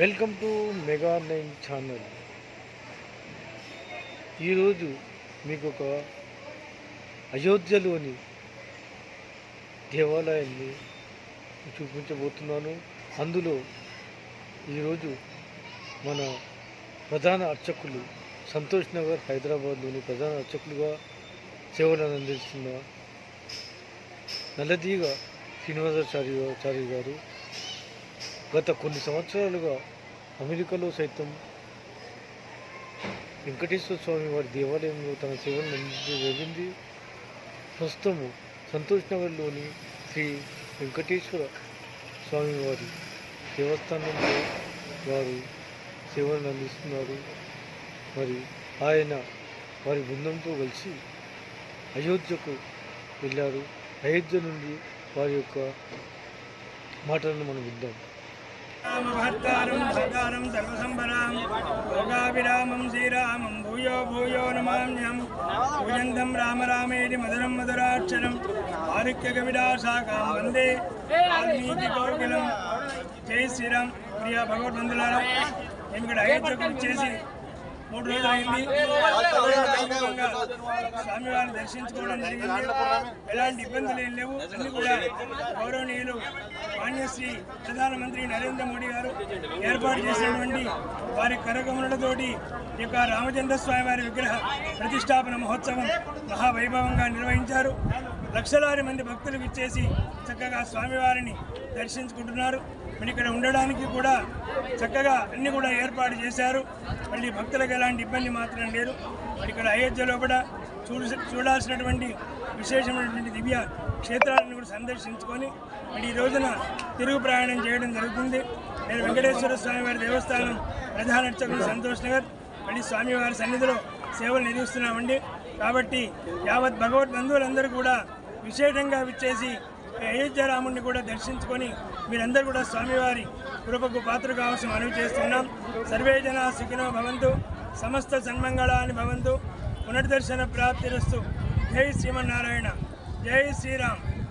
Welcome to mega nine channel. ఈరోజు మీకు ఒక అయోధ్యలోని దేవాలయాన్ని చూపించబోతున్నాను. అందులో ఈరోజు మన ప్రధాన అర్చకులు సంతోష్ నగర్ హైదరాబాద్లోని ప్రధాన అర్చకులుగా సేవలను అందిస్తున్న నల్లదీగ శ్రీనివాసాచార్య చారి గారు గత కొన్ని సంవత్సరాలుగా అమెరికాలో సైతం వెంకటేశ్వర స్వామి వారి దేవాలయంలో తన సేవలను అందించడం జరిగింది. ప్రస్తుతము సంతోష్ నగర్లోని శ్రీ వెంకటేశ్వర స్వామి వారి దేవస్థానంలో వారు సేవలను అందిస్తున్నారు. మరి ఆయన వారి బృందంతో కలిసి అయోధ్యకు వెళ్ళారు. అయోధ్య నుండి వారి యొక్క మాటలను మనం విద్దాం భర్తారం సదారం సర్వసంబరాం యోగాభిరామం శ్రీరామం భూయో భూయో నమామ్యం భుజంతం రామ రామేది మధురం మధురాక్షరం। ఆరుక్య విడాశాఖం వందే వాల్మీకి కోకిలం జై శ్రీరామ్. ప్రియ భగవద్బంధులారా మేము ఇక్కడ అయోధ్యకు చేసి మూడు రోజులు అయింది. స్వామివారిని దర్శించుకోవడం జరిగింది. ఎలాంటి ఇబ్బందులు ఏం లేవు. అన్ని కూడా గౌరవనీయులు మాన్యశ్రీ ప్రధానమంత్రి నరేంద్ర మోడీ గారు ఏర్పాటు చేసినటువంటి వారి కరగమనులతోటి ఈ యొక్క రామచంద్ర స్వామి వారి విగ్రహ ప్రతిష్టాపన మహోత్సవం మహావైభవంగా నిర్వహించారు. లక్షలాది మంది భక్తులు విచ్చేసి చక్కగా స్వామివారిని దర్శించుకుంటున్నారు. మరి ఇక్కడ ఉండడానికి కూడా చక్కగా అన్ని కూడా ఏర్పాటు చేశారు. మళ్ళీ భక్తులకు ఎలాంటి ఇబ్బంది మాత్రం లేదు. ఇక్కడ అయోధ్యలో కూడా చూడ చూడాల్సినటువంటి విశేషమైనటువంటి దివ్య క్షేత్రాలను కూడా సందర్శించుకొని మరి ఈ రోజున తిరుగు ప్రయాణం చేయడం జరుగుతుంది. నేను వెంకటేశ్వర స్వామి వారి దేవస్థానం ప్రధాన అర్చకులు సంతోష్ నగర్ మళ్ళీ స్వామివారి సన్నిధిలో సేవలు నిర్వహిస్తున్నామండి. కాబట్టి యావత్ భగవద్ బంధువులందరూ కూడా విశేషంగా విచ్చేసి అయోధ్య రాముడిని కూడా దర్శించుకొని మీరందరూ కూడా స్వామివారి కృపకు పాత్ర కావాల్సిన మనవి చేస్తున్నాం. సర్వే జన సుఖినో భవంతు. సమస్త సన్మంగళాన్ని భవంతు. పునర్దర్శన ప్రాప్తిరస్తు. జై శ్రీమన్నారాయణ. జై శ్రీరామ్.